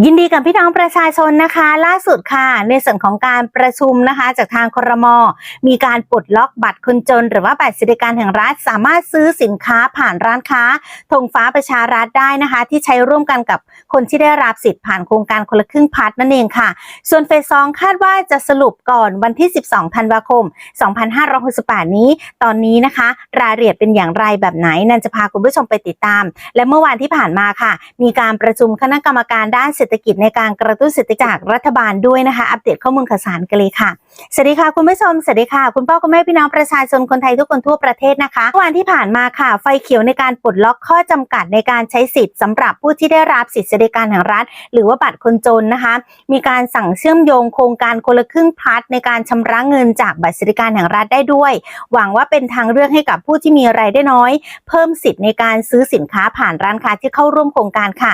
ยินดีกับพี่น้องประชาชนนะคะ ล่าสุดค่ะ ในส่วนของการประชุมนะคะ จากทางครม มีการปลดล็อกบัตรคนจน หรือว่าบัตรสวัสดิการแห่งรัฐสามารถซื้อสินค้าผ่านร้านค้าธงฟ้าประชารัฐได้นะคะ ที่ใช้ร่วมกันกับคนที่ได้รับสิทธิ์ผ่านโครงการคนละครึ่งพัดนั่นเองค่ะ ส่วนเฟสสองคาดว่าจะสรุปก่อนวันที่ 12 ธันวาคม 2568 นี้ ตอนนี้นะคะ รายละเอียดเป็นอย่างไรแบบไหนนันจะพาคุณผู้ชมไปติดตาม และเมื่อวานที่ผ่านมาค่ะ มีการประชุมคณะกรรมการด้านเศรษฐกิจในการกระตุ้นเศรษฐกิจจากรัฐบาลด้วยนะคะ อัปเดตข้อมูลข่าวสารกันเลยค่ะ สวัสดีค่ะคุณผู้ชม สวัสดีค่ะ คุณพ่อคุณแม่พี่น้องประชาชนคนไทยทุกคนทั่วประเทศนะคะเมื่อวานที่ผ่านมาค่ะ ไฟเขียวในการปลดล็อกข้อจำกัดในการใช้สิทธิ์สำหรับผู้ที่ได้รับสิทธิสวัสดิการแห่งรัฐ หรือว่าบัตรคนจนนะคะ มีการสั่งเชื่อมโยงโครงการคนละครึ่งพลัดในการชำระเงินจากบัตรสวัสดิการแห่งรัฐได้ด้วย หวังว่าเป็นทางเลือกให้กับผู้ที่มีรายได้น้อย เพิ่มสิทธิ์ในการซื้อสินค้าผ่านร้านค้าที่เข้าร่วมโครงการค่ะ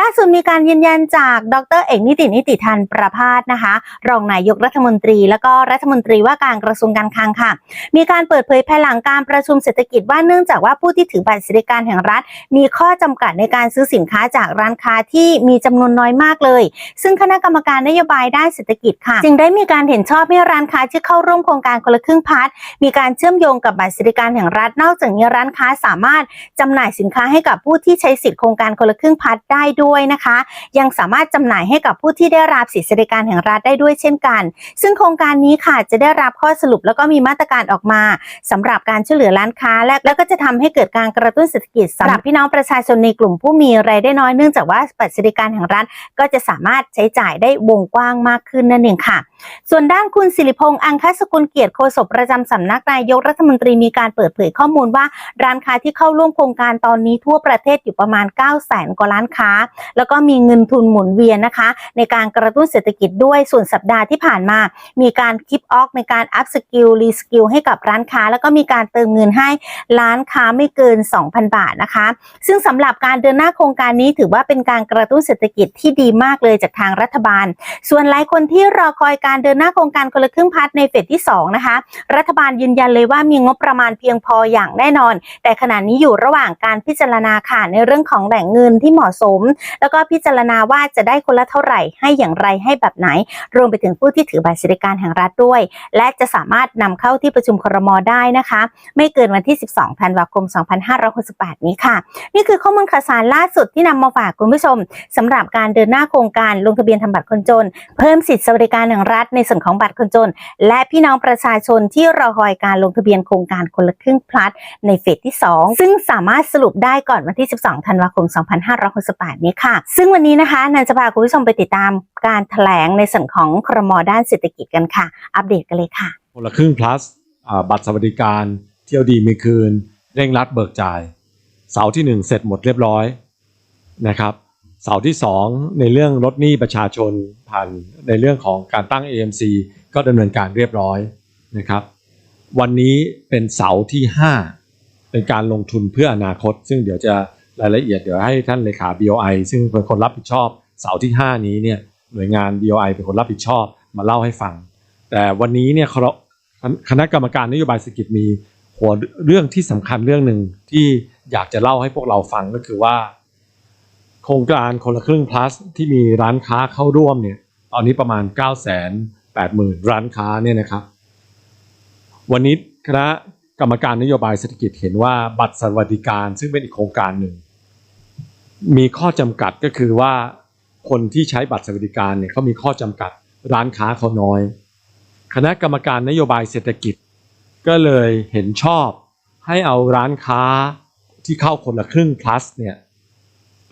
ล่าสุดมีการยืนยันจากดรเอกนิตินิติทันประพาสนะคะ รองนายกรัฐมนตรี แล้วก็รัฐมนตรีว่าการกระทรวงการคลังค่ะ มีการเปิดเผยภายหลังการประชุมเศรษฐกิจว่าเนื่องจากว่าผู้ที่ถือบัตรสวัสดิการแห่งรัฐ มีข้อจำกัดในการซื้อสินค้าจากร้านค้าที่มีจำนวนน้อยมากเลย ซึ่งคณะกรรมการนโยบายด้านเศรษฐกิจค่ะ จึงได้มีการเห็นชอบให้ร้านค้าที่เข้าร่วมโครงการคนละครึ่งพัดมีการเชื่อมโยงกับบัตรสวัสดิการแห่งรัฐ นอกจากนี้ร้านค้าสามารถจำหน่ายสินค้าให้กับผู้ที่ใช้สิทธิโครงการคนละครึ่งพัดได้ด้วยนะคะ ยังสามารถจำหน่ายให้กับผู้ที่ได้รับสิทธิสวัสดิการแห่งรัฐได้ด้วยเช่นกัน ซึ่งโครงการนี้ค่ะจะได้รับข้อสรุปแล้วก็มีมาตรการออกมาสำหรับการช่วยเหลือร้านค้า และแล้วก็จะทำให้เกิดการกระตุ้นเศรษฐกิจสำหรับพี่น้องประชาชนในกลุ่มผู้มีรายได้น้อยเนื่องจากว่าบัตรสวัสดิการแห่งรัฐก็จะสามารถใช้จ่ายได้วงกว้างมากขึ้นนั่นเองค่ะ ส่วนด้านคุณสิริพงษ์อังคสกุลเกียรติโฆษกประจำสำนักนายกรัฐมนตรีมีการเปิดเผยข้อมูลว่า ร้านค้าที่เข้าร่วมโครงการตอนนี้ทั่วประเทศอยู่ประมาณ 9 0 0 0 0 0กว่าร้านค้า แล้วก็มีเงินทุนหมุนเวียนนะคะ ในการกระตุ้นเศรษฐกิจด้วยส่วนสัปดาห์ที่ผ่านมา มีการคลิปออกในการอัพสกิลรีสกิลให้กับร้านค้า แล้วก็มีการเติมเงินให้ร้านค้าไม่เกิน 2,000 บาทนะคะ ซึ่งสำหรับการเดินหน้าโครงการนี้ถือว่าเป็นการกระตุ้นเศรษฐกิจที่ดีมากเลยจากทางรัฐบาล ส่วนหลายคนที่รอคอยการการเดินหน้าโครงการคนละครึ่งพัดในเฟสที่ 2 นะคะ รัฐบาลยืนยันเลยว่ามีงบประมาณเพียงพออย่างแน่นอน แต่ขณะนี้อยู่ระหว่างการพิจารณาค่ะในเรื่องของแหล่งเงินที่เหมาะสม แล้วก็พิจารณาว่าจะได้คนละเท่าไหร่ให้อย่างไรให้แบบไหน รวมไปถึงผู้ที่ถือบัตรสวัสดิการแห่งรัฐด้วย และจะสามารถนำเข้าที่ประชุมครมได้นะคะ ไม่เกินวันที่ 12 ธันวาคม 2568 นี้ค่ะ นี่คือข้อมูลข่าวสารล่าสุดที่นำมาฝากคุณผู้ชมสำหรับการเดินหน้าโครงการลงทะเบียนทำบัตรคนจน เพิ่มสิทธิสวัสดิการแห่งรัฐในส่วนของบัตรคนจน และพี่น้องประชาชนที่รอคอยการลงทะเบียนโครงการคนละครึ่งพลัดในเฟสที่ 2 ซึ่งสามารถสรุปได้ก่อนวันที่ 12 ธันวาคม 2568 นี้ค่ะ ซึ่งวันนี้นะคะนันจะพาคุณผู้ชมไปติดตามการแถลงในส่วนของครมด้านเศรษฐกิจกันค่ะ อัปเดตกันเลยค่ะ คนละครึ่ง plus บัตรสวัสดิการเที่ยวดีมีคืน เร่งรัดเบิกจ่าย เสาร์ที่หนึ่งเสร็จหมดเรียบร้อยนะครับ เสาร์ที่สองในเรื่องลดหนี้ประชาชนผ่านในเรื่องของการตั้ง AMC ก็ดำเนินการเรียบร้อยนะครับ วันนี้เป็นเสาร์ที่ห้าเป็นการลงทุนเพื่ออนาคต ซึ่งเดี๋ยวจะรายละเอียดเดี๋ยวให้ท่านเลขา BOI ซึ่งเป็นคนรับผิดชอบ เสาร์ที่ห้านี้เนี่ยหน่วยงาน BOI เป็นคนรับผิดชอบมาเล่าให้ฟัง แต่วันนี้เนี่ยคณะคณะกรรมการนโยบายเศรษฐกิจมีหัวเรื่องที่สำคัญเรื่องหนึ่งที่อยากจะเล่าให้พวกเราฟังก็คือว่า โครงการคนละครึ่ง plus ที่มีร้านค้าเข้าร่วมเนี่ยตอนนี้ประมาณ 9 8 0 0 0 0 ร้านค้าเนี่ยนะครับ วันนี้คณะกรรมการนโยบายเศรษฐกิจเห็นว่าบัตรสวัสดิการซึ่งเป็นอีกโครงการหนึ่ง มีข้อจำกัดก็คือว่าคนที่ใช้บัตรสวัสดิการเนี่ยเขามีข้อจำกัดร้านค้าเขาน้อย คณะกรรมการนโยบายเศรษฐกิจ ก็เลยเห็นชอบให้เอาร้านค้าที่เข้าคนละครึ่ง plus เนี่ย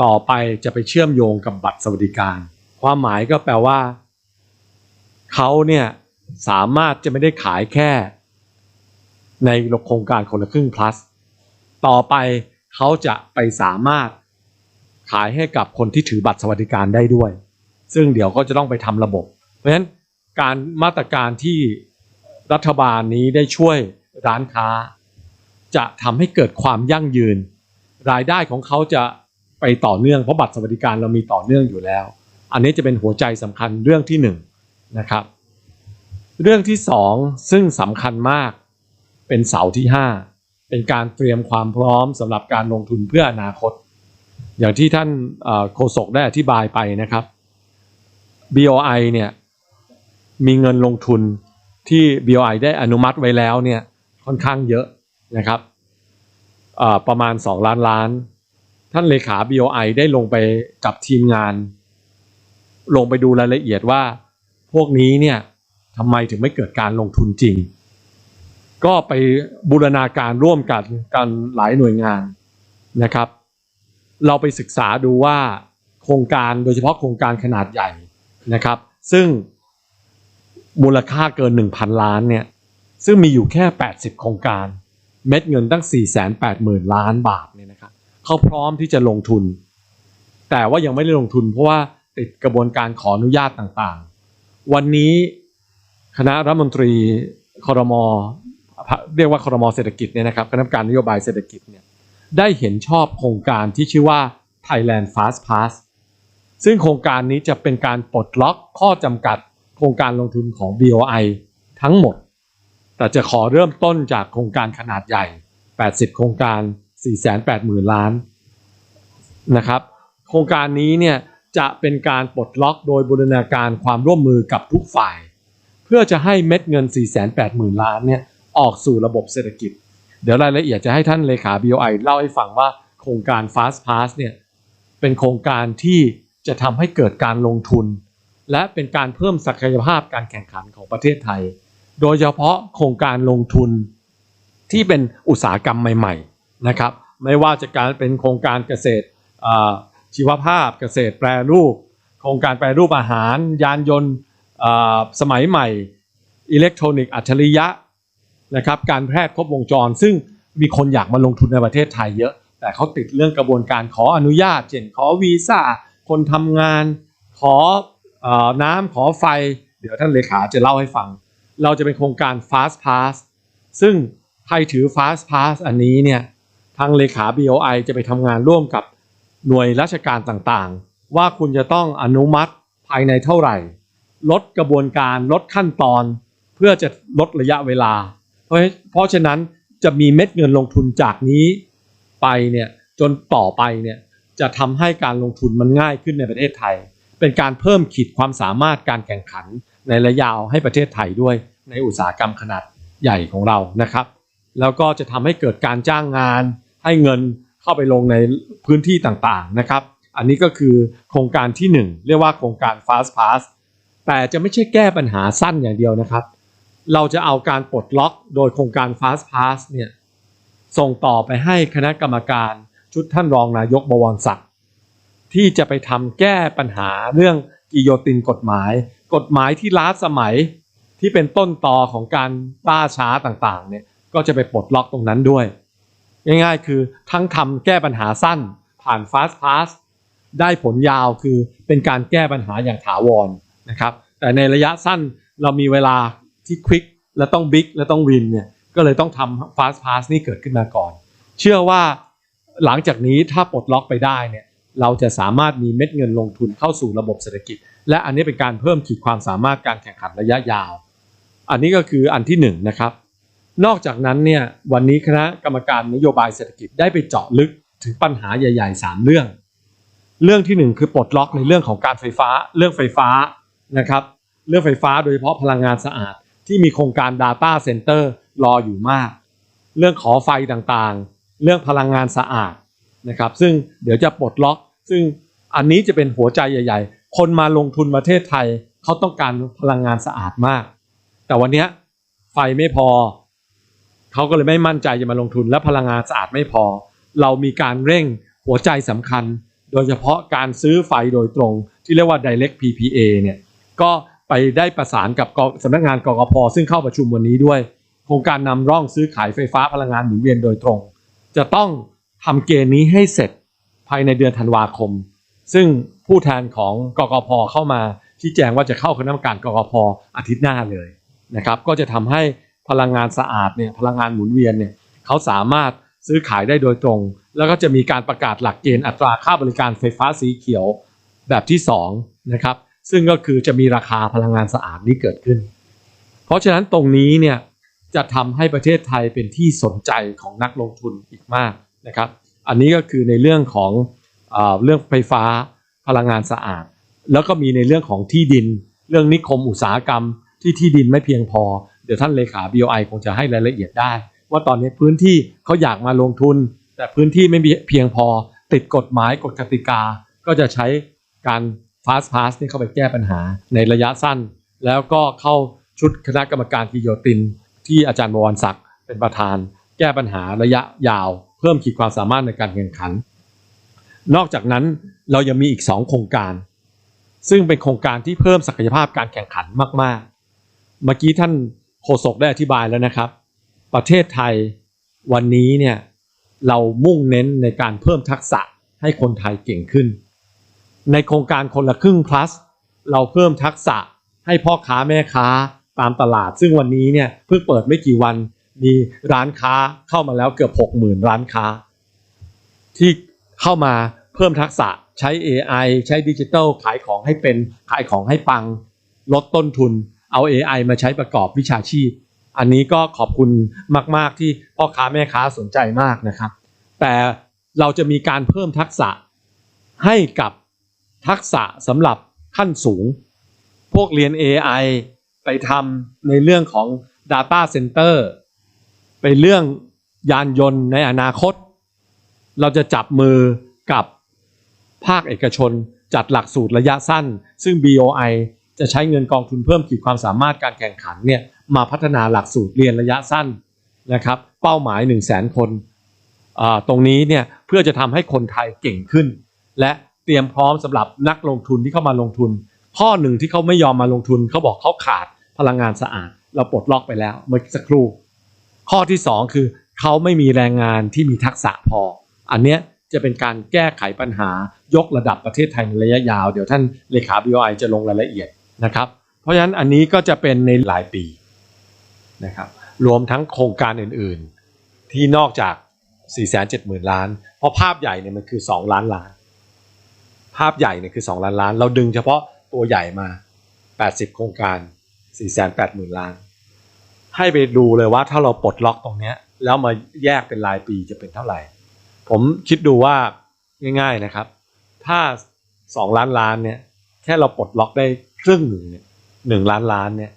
ต่อไปจะไปเชื่อมโยงกับบัตรสวัสดิการ ความหมายก็แปลว่าเขาเนี่ยสามารถจะไม่ได้ขายแค่ ในโครงการคนละครึ่ง plus ต่อไปเขาจะไปสามารถขายให้กับคนที่ถือบัตรสวัสดิการได้ด้วย ซึ่งเดี๋ยวก็จะต้องไปทำระบบ เพราะฉะนั้นการมาตรการที่รัฐบาลนี้ได้ช่วยร้านค้า จะทำให้เกิดความยั่งยืน รายได้ของเขาจะ ไปต่อเนื่องเพราะบัตรสวัสดิการเรามีต่อเนื่องอยู่แล้ว อันนี้จะเป็นหัวใจสำคัญเรื่องที่หนึ่งนะครับ เรื่องที่สองซึ่งสำคัญมากเป็นเสาที่ห้าเป็นการเตรียมความพร้อมสำหรับการลงทุนเพื่ออนาคต อย่างที่ท่านโฆษกได้อธิบายไปนะครับ BOI เนี่ยมีเงินลงทุนที่ BOI ได้อนุมัติไว้แล้วเนี่ยค่อนข้างเยอะนะครับประมาณ 2 ล้านล้าน ท่านเลขา BOI ได้ลงไปกับทีมงาน ลงไปดูรายละเอียดว่า พวกนี้เนี่ยทำไมถึงไม่เกิดการลงทุนจริง ก็ไปบูรณาการร่วมกันกันหลายหน่วยงานนะครับ เราไปศึกษาดูว่าโครงการโดยเฉพาะโครงการขนาดใหญ่นะครับ ซึ่งมูลค่าเกิน 1,000 ล้านเนี่ยซึ่งมีอยู่แค่ 80 โครงการ เม็ดเงินตั้ง 480,000 ล้านบาทเนี่ยนะครับ เขาพร้อมที่จะลงทุน แต่ว่ายังไม่ได้ลงทุน เพราะว่าติดกระบวนการขออนุญาตต่างๆ วันนี้คณะรัฐมนตรีคอรมอเรียกว่าคอรมอเศรษฐกิจเนี่ยนะครับคณะกรรมการนโยบายเศรษฐกิจเนี่ยได้เห็นชอบโครงการที่ชื่อว่า Thailand Fast Pass ซึ่งโครงการนี้จะเป็นการปลดล็อกข้อจำกัดโครงการลงทุนของ BOI ทั้งหมด แต่จะขอเริ่มต้นจากโครงการขนาดใหญ่ 80 โครงการ 480,000 ล้านนะครับ โครงการนี้เนี่ยจะเป็นการปลดล็อกโดยบูรณาการความร่วมมือกับทุกฝ่าย เพื่อจะให้เม็ดเงิน 480,000 ล้านเนี่ยออกสู่ระบบเศรษฐกิจ เดี๋ยวรายละเอียดจะให้ท่านเลขา BOI เล่าให้ฟังว่าโครงการ Fast Pass เนี่ยเป็นโครงการที่จะทำให้เกิดการลงทุน และเป็นการเพิ่มศักยภาพการแข่งขันของประเทศไทย โดยเฉพาะโครงการลงทุนที่เป็นอุตสาหกรรมใหม่ๆ นะครับไม่ว่าจะการเป็นโครงการเกษตรชีวภาพเกษตรแปรรูป โครงการแปรรูปอาหาร ยานยนต์สมัยใหม่ อิเล็กทรอนิกส์อัจฉริยะนะครับการแพทย์ครบวงจร ซึ่งมีคนอยากมาลงทุนในประเทศไทยเยอะ แต่เขาติดเรื่องกระบวนการขออนุญาตเช่นขอวีซ่าคนทำงาน ขอเออน้ำขอไฟ เดี๋ยวท่านเลขาจะเล่าให้ฟัง เราจะเป็นโครงการ Fast Pass ซึ่งใครถือ Fast Pass อันนี้เนี่ย ทางเลขา BOI จะไปทำงานร่วมกับหน่วยราชการต่างๆ ว่าคุณจะต้องอนุมัติภายในเท่าไหร่ ลดกระบวนการลดขั้นตอน เพื่อจะลดระยะเวลาเพราะเพราะฉะนั้นจะมีเม็ดเงินลงทุนจากนี้ไปเนี่ยจนต่อไปเนี่ยจะทำให้การลงทุนมันง่ายขึ้นในประเทศไทย เป็นการเพิ่มขีดความสามารถการแข่งขันในระยะยาวให้ประเทศไทยด้วยในอุตสาหกรรมขนาดใหญ่ของเรานะครับ แล้วก็จะทำให้เกิดการจ้างงาน ให้เงินเข้าไปลงในพื้นที่ต่างๆนะครับ อันนี้ก็คือโครงการที่หนึ่งเรียกว่าโครงการ Fast Pass แต่จะไม่ใช่แก้ปัญหาสั้นอย่างเดียวนะครับ เราจะเอาการปลดล็อกโดยโครงการ Fast Pass เนี่ยส่งต่อไปให้คณะกรรมการชุดท่านรองนายกบวรศักดิ์ที่จะไปทำแก้ปัญหาเรื่องกิโยตินกฎหมาย กฎหมายที่ล้าสมัยที่เป็นต้นตอของการล่าช้าต่างๆเนี่ยก็จะไปปลดล็อกตรงนั้นด้วย ง่ายๆ คือทั้งทำแก้ปัญหาสั้น ผ่าน Fast Pass ได้ผลยาวคือเป็นการแก้ปัญหาอย่างถาวรนะครับ แต่ในระยะสั้นเรามีเวลาที่ควิกและต้องบิ๊กและต้องวินเนี่ยก็เลยต้องทำ Fast Pass นี่เกิดขึ้นมาก่อน เชื่อว่าหลังจากนี้ถ้าปลดล็อกไปได้เนี่ยเราจะสามารถมีเม็ดเงินลงทุนเข้าสู่ระบบเศรษฐกิจ และอันนี้เป็นการเพิ่มขีดความสามารถการแข่งขันระยะยาว อันนี้ก็คืออันที่หนึ่งนะครับ นอกจากนั้นเนี่ยวันนี้คณะกรรมการนโยบายเศรษฐกิจได้ไปเจาะลึกถึงปัญหาใหญ่ๆ 3 เรื่อง เรื่องที่หนึ่งคือปลดล็อกในเรื่องของการไฟฟ้า เรื่องไฟฟ้านะครับ เรื่องไฟฟ้าโดยเฉพาะพลังงานสะอาด ที่มีโครงการ Data Center รออยู่มาก เรื่องขอไฟต่างๆ เรื่องพลังงานสะอาดนะครับ ซึ่งเดี๋ยวจะปลดล็อก ซึ่งอันนี้จะเป็นหัวใจใหญ่ ๆ คนมาลงทุนประเทศไทยเขาต้องการพลังงานสะอาดมาก แต่วันนี้ไฟไม่พอ เขาก็เลยไม่มั่นใจจะมาลงทุน และพลังงานสะอาดไม่พอ เรามีการเร่งหัวใจสำคัญ โดยเฉพาะการซื้อไฟโดยตรง ที่เรียกว่า direct PPA เนี่ยก็ไปได้ประสานกับสำนักงานกกพซึ่งเข้าประชุมวันนี้ด้วย โครงการนำร่องซื้อขายไฟฟ้าพลังงานหมุนเวียนโดยตรง จะต้องทำเกณฑ์นี้ให้เสร็จภายในเดือนธันวาคม ซึ่งผู้แทนของกกพเข้ามาชี้แจงว่าจะเข้าคณะกรรมการกกพอาทิตย์หน้าเลยนะครับ ก็จะทำให้ พลังงานสะอาดเนี่ยพลังงานหมุนเวียนเนี่ยเขาสามารถซื้อขายได้โดยตรง แล้วก็จะมีการประกาศหลักเกณฑ์อัตราค่าบริการไฟฟ้าสีเขียวแบบที่2นะครับซึ่งก็คือจะมีราคาพลังงานสะอาดนี้เกิดขึ้น เพราะฉะนั้นตรงนี้เนี่ยจะทำให้ประเทศไทยเป็นที่สนใจของนักลงทุนอีกมากนะครับ อันนี้ก็คือในเรื่องของเอเรื่องไฟฟ้าพลังงานสะอาด แล้วก็มีในเรื่องของที่ดิน เรื่องนิคมอุตสาหกรรมที่ที่ดินไม่เพียงพอ เดี๋ยวท่านเลขา BOI คงจะให้รายละเอียดได้ ว่าตอนนี้พื้นที่เขาอยากมาลงทุน แต่พื้นที่ไม่มีเพียงพอติดกฎหมายกฎกติกา ก็จะใช้การ fast pass นี่เข้าไปแก้ปัญหาในระยะสั้น แล้วก็เข้าชุดคณะกรรมการกิโยติน ที่อาจารย์บวรศักดิ์เป็นประธาน แก้ปัญหาระยะยาว เพิ่มขีดความสามารถในการแข่งขัน นอกจากนั้นเรายังมีอีก 2 โครงการ ซึ่งเป็นโครงการที่เพิ่มศักยภาพการแข่งขันมาก ๆ เมื่อกี้ท่าน โฆษกได้อธิบายแล้วนะครับ ประเทศไทยวันนี้เนี่ยเรามุ่งเน้นในการเพิ่มทักษะให้คนไทยเก่งขึ้น ในโครงการคนละครึ่ง plus เราเพิ่มทักษะให้พ่อค้าแม่ค้าตามตลาด ซึ่งวันนี้เนี่ยเพิ่งเปิดไม่กี่วันมีร้านค้าเข้ามาแล้วเกือบ60,000 ร้านค้า ที่เข้ามาเพิ่มทักษะใช้ AI ใช้ดิจิทัลขายของให้เป็นขายของให้ปัง ลดต้นทุน เอา AI มาใช้ประกอบวิชาชีพ อันนี้ก็ขอบคุณมาก ๆ ที่พ่อค้าแม่ค้าสนใจมากนะครับ แต่เราจะมีการเพิ่มทักษะให้กับทักษะสำหรับขั้นสูง พวกเรียน AI ไปทำในเรื่องของ Data Center ไปเรื่องยานยนต์ในอนาคต เราจะจับมือกับภาคเอกชนจัดหลักสูตรระยะสั้น ซึ่ง BOI จะใช้เงินกองทุนเพิ่มขีดความสามารถการแข่งขันเนี่ยมาพัฒนาหลักสูตรเรียนระยะสั้นนะครับเป้าหมาย 1 0 0 0 0แสนคนตรงนี้เนี่ยเพื่อจะทำให้คนไทยเก่งขึ้น และเตรียมพร้อมสำหรับนักลงทุนที่เข้ามาลงทุน ข้อหนึ่งที่เขาไม่ยอมมาลงทุนเขาบอกเขาขาดพลังงานสะอาด เราปลดล็อกไปแล้วเมื่อสักครู่ ข้อที่สองคือเขาไม่มีแรงงานที่มีทักษะพอ อันเนี้ยจะเป็นการแก้ไขปัญหายกระดับประเทศไทยในระยะยาว เดี๋ยวท่านเลขา BOI จะลงรายละเอียด นะครับ เพราะฉะนั้นอันนี้ก็จะเป็นในหลายปีนะครับรวมทั้งโครงการอื่นๆ ที่นอกจาก 470,000 ล้าน เพราะภาพใหญ่เนี่ยมันคือ 2 ล้านล้าน ภาพใหญ่เนี่ยคือ 2 ล้านล้าน เราดึงเฉพาะตัวใหญ่มา 80 โครงการ 480,000 ล้าน ให้ไปดูเลยว่าถ้าเราปลดล็อกตรงนี้แล้วมาแยกเป็นรายปีจะเป็นเท่าไหร่ ผมคิดดูว่าง่ายๆนะครับ ถ้า 2 ล้านล้านเนี่ยแค่เราปลดล็อกได้ รึ่งหนึ่งเนี่ยหนึ่งล้านล้านเนี่ย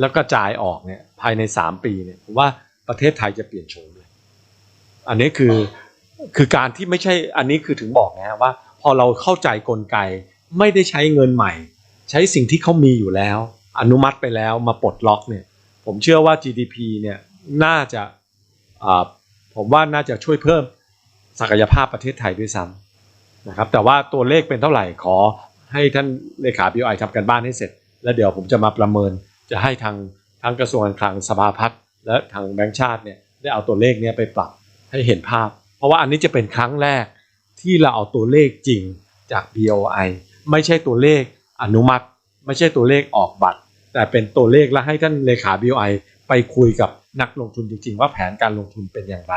แล้วก็จ่ายออกเนี่ยภายใน 3 ปีเนี่ยผมว่าประเทศไทยจะเปลี่ยนโฉมเลยอันนี้คือคือการที่ไม่ใช่อันนี้คือถึงบอกนะว่า พอเราเข้าใจกลไกไม่ได้ใช้เงินใหม่ ใช้สิ่งที่เขามีอยู่แล้ว อนุมัติไปแล้วมาปลดล็อกเนี่ยผมเชื่อว่า GDP เนี่ยน่าจะผมว่าน่าจะช่วยเพิ่มศักยภาพประเทศไทยด้วยซ้ำนะครับแต่ว่าตัวเลขเป็นเท่าไหร่ขอ ให้ท่านเลขา BOI ทำกันบ้านให้เสร็จ แล้วเดี๋ยวผมจะมาประเมินจะให้ทางทางกระทรวงการคลังสภาพัฒน์และทางแบงก์ชาติเนี่ยได้เอาตัวเลขเนี้ไปปรับให้เห็นภาพ เพราะว่าอันนี้จะเป็นครั้งแรกที่เราเอาตัวเลขจริงจาก BOI ไม่ใช่ตัวเลขอนุมัติ ไม่ใช่ตัวเลขออกบัตร แต่เป็นตัวเลขและให้ท่านเลขา BOI ไปคุยกับนักลงทุนจริง ๆ ว่าแผนการลงทุนเป็นอย่างไร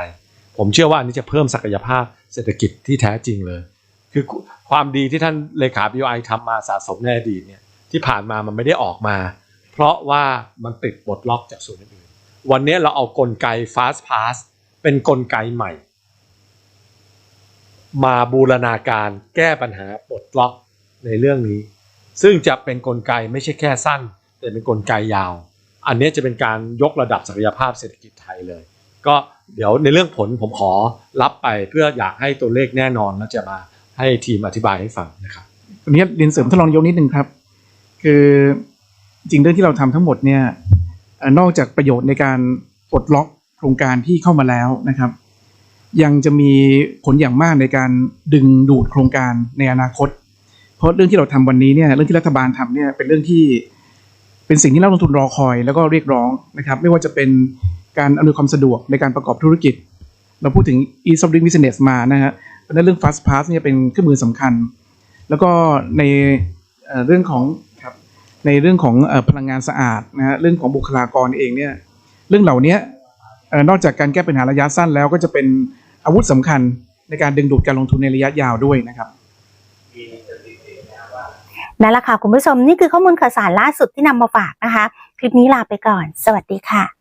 ผมเชื่อว่าอันนี้จะเพิ่มศักยภาพเศรษฐกิจที่แท้จริงเลย คือความดีที่ท่านเลขา BOI ทำมาสะสมในอดีตเนี่ยที่ผ่านมามันไม่ได้ออกมา เพราะว่ามันติดบทล็อกจากส่วนอื่นวันนี้เราเอากลไก Fast Pass เป็นกลไกใหม่ มาบูรณาการแก้ปัญหาปลดล็อกในเรื่องนี้ ซึ่งจะเป็นกลไกไม่ใช่แค่สั้น แต่เป็นกลไกยาว อันนี้จะเป็นการยกระดับศักยภาพเศรษฐกิจไทยเลย ก็เดี๋ยวในเรื่องผลผมขอรับไปเพื่ออยากให้ตัวเลขแน่นอนแล้วจะมา ให้ทีมอธิบายให้ฟังนะครับวันนี้เรียนเสริมท่านรองยกนิดนึงครับ คือจริงเรื่องที่เราทำทั้งหมดเนี่ยนอกจากประโยชน์ในการปลดล็อกโครงการที่เข้ามาแล้วนะครับ ยังจะมีผลอย่างมากในการดึงดูดโครงการในอนาคต เพราะเรื่องที่เราทำวันนี้เนี่ยเรื่องที่รัฐบาลทำเนี่ยเป็นเรื่องที่เป็นสิ่งที่นักลงทุนรอคอย แล้วก็เรียกร้องนะครับ ไม่ว่าจะเป็นการอำนวยความสะดวกในการประกอบธุรกิจ เราพูดถึง ease of doing business มานะฮะ ราะนั้นเรื่อง fast pass เนี่ยเป็นเครื่องมือสำคัญ แล้วก็ในเรื่องของครับในเรื่องของพลังงานสะอาดนะฮะเรื่องของบุคลากรเองเนี่ยเรื่องเหล่านี้นอกจากการแก้ปัญหาระยะสั้นแล้วก็จะเป็นอาวุธสำคัญในการดึงดูดการลงทุนในระยะยาวด้วยนะครับนั่นแหละค่ะคุณผู้ชมนี่คือข้อมูลข่าวสารล่าสุดที่นำมาฝากนะคะ คลิปนี้ลาไปก่อน สวัสดีค่ะ